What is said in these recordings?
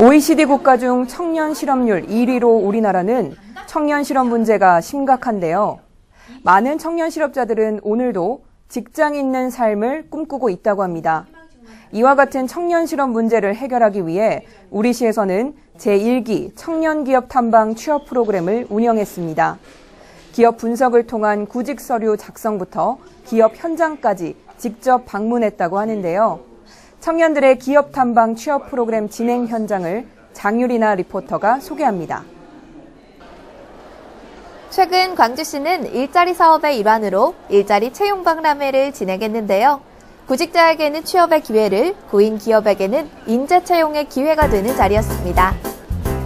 OECD 국가 중 청년 실업률 1위로 우리나라는 청년 실업 문제가 심각한데요. 많은 청년 실업자들은 오늘도 직장 있는 삶을 꿈꾸고 있다고 합니다. 이와 같은 청년 실업 문제를 해결하기 위해 우리 시에서는 제1기 청년 기업 탐방 취업 프로그램을 운영했습니다. 기업 분석을 통한 구직 서류 작성부터 기업 현장까지 직접 방문했다고 하는데요. 청년들의 기업 탐방 취업 프로그램 진행 현장을 장유리나 리포터가 소개합니다. 최근 광주시는 일자리 사업의 일환으로 일자리 채용 박람회를 진행했는데요. 구직자에게는 취업의 기회를, 구인 기업에게는 인재 채용의 기회가 되는 자리였습니다.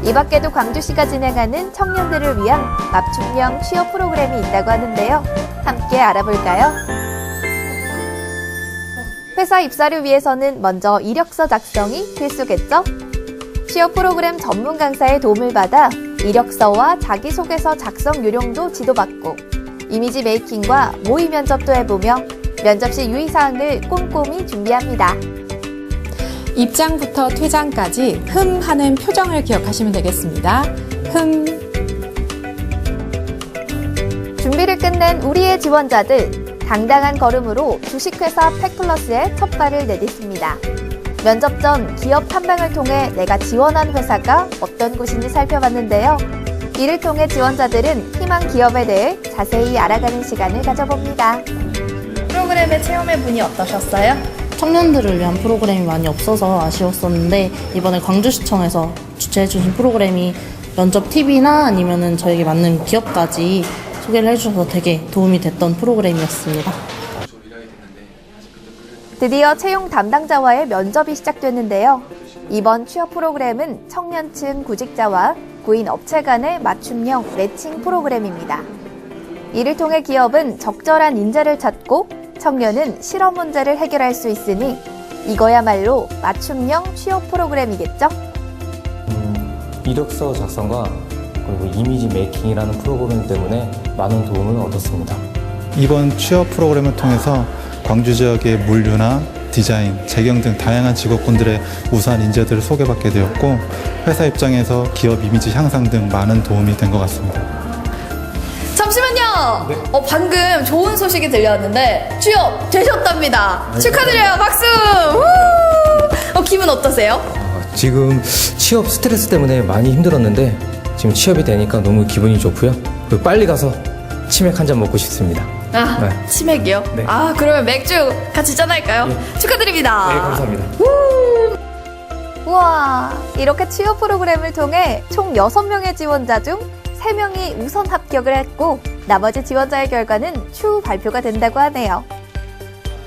이 밖에도 광주시가 진행하는 청년들을 위한 맞춤형 취업 프로그램이 있다고 하는데요. 함께 알아볼까요? 회사 입사를 위해서는 먼저 이력서 작성이 필수겠죠? 취업 프로그램 전문 강사의 도움을 받아 이력서와 자기소개서 작성 요령도 지도받고 이미지 메이킹과 모의 면접도 해보며 면접 시 유의사항을 꼼꼼히 준비합니다. 입장부터 퇴장까지 흠 하는 표정을 기억하시면 되겠습니다. 흠. 준비를 끝낸 우리의 지원자들 당당한 걸음으로 주식회사 팩플러스에 첫 발을 내딛습니다. 면접 전 기업 탐방을 통해 내가 지원한 회사가 어떤 곳인지 살펴봤는데요. 이를 통해 지원자들은 희망 기업에 대해 자세히 알아가는 시간을 가져봅니다. 프로그램에 체험해 보니 어떠셨어요? 청년들을 위한 프로그램이 많이 없어서 아쉬웠었는데 이번에 광주시청에서 주최해 주신 프로그램이 면접 팁이나 아니면은 저에게 맞는 기업까지 소개를 해주셔서 되게 도움이 됐던 프로그램이었습니다. 드디어 채용 담당자와의 면접이 시작됐는데요. 이번 취업 프로그램은 청년층 구직자와 구인 업체 간의 맞춤형 매칭 프로그램입니다. 이를 통해 기업은 적절한 인재를 찾고 청년은 실업 문제를 해결할 수 있으니 이거야말로 맞춤형 취업 프로그램이겠죠? 음, 이력서 작성과 그리고 이미지 메이킹이라는 프로그램 때문에 많은 도움을 얻었습니다. 이번 취업 프로그램을 통해서 광주 지역의 물류나 디자인, 재경 등 다양한 직업군들의 우수한 인재들을 소개받게 되었고 회사 입장에서 기업 이미지 향상 등 많은 도움이 된 것 같습니다. 잠시만요. 어, 방금 좋은 소식이 들렸는데 취업 되셨답니다. 축하드려요. 박수. 우! 어, 기분 어떠세요? 어, 지금 취업 스트레스 때문에 많이 힘들었는데 지금 취업이 되니까 너무 기분이 좋고요. 그리고 빨리 가서 치맥 한 잔 먹고 싶습니다. 아, 네. 치맥이요? 네. 아, 그러면 맥주 같이 짠할까요? 축하드립니다. 네, 감사합니다. 우와, 이렇게 취업 프로그램을 통해 총 6명의 지원자 중 3명이 우선 합격을 했고 나머지 지원자의 결과는 추후 발표가 된다고 하네요.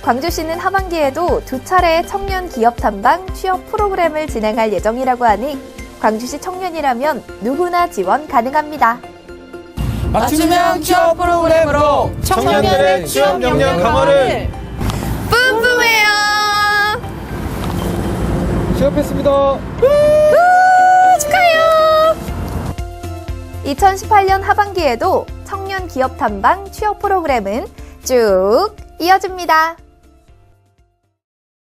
광주시는 하반기에도 두 차례의 청년 기업 탐방 취업 프로그램을 진행할 예정이라고 하니 광주시 청년이라면 누구나 지원 가능합니다. 맞춤형 취업 프로그램으로 청년들의 취업 역량 강화를 뿜뿜해요. 취업했습니다. 축하해요. 2018년 하반기에도 청년 기업 탐방 취업 프로그램은 쭉 이어집니다.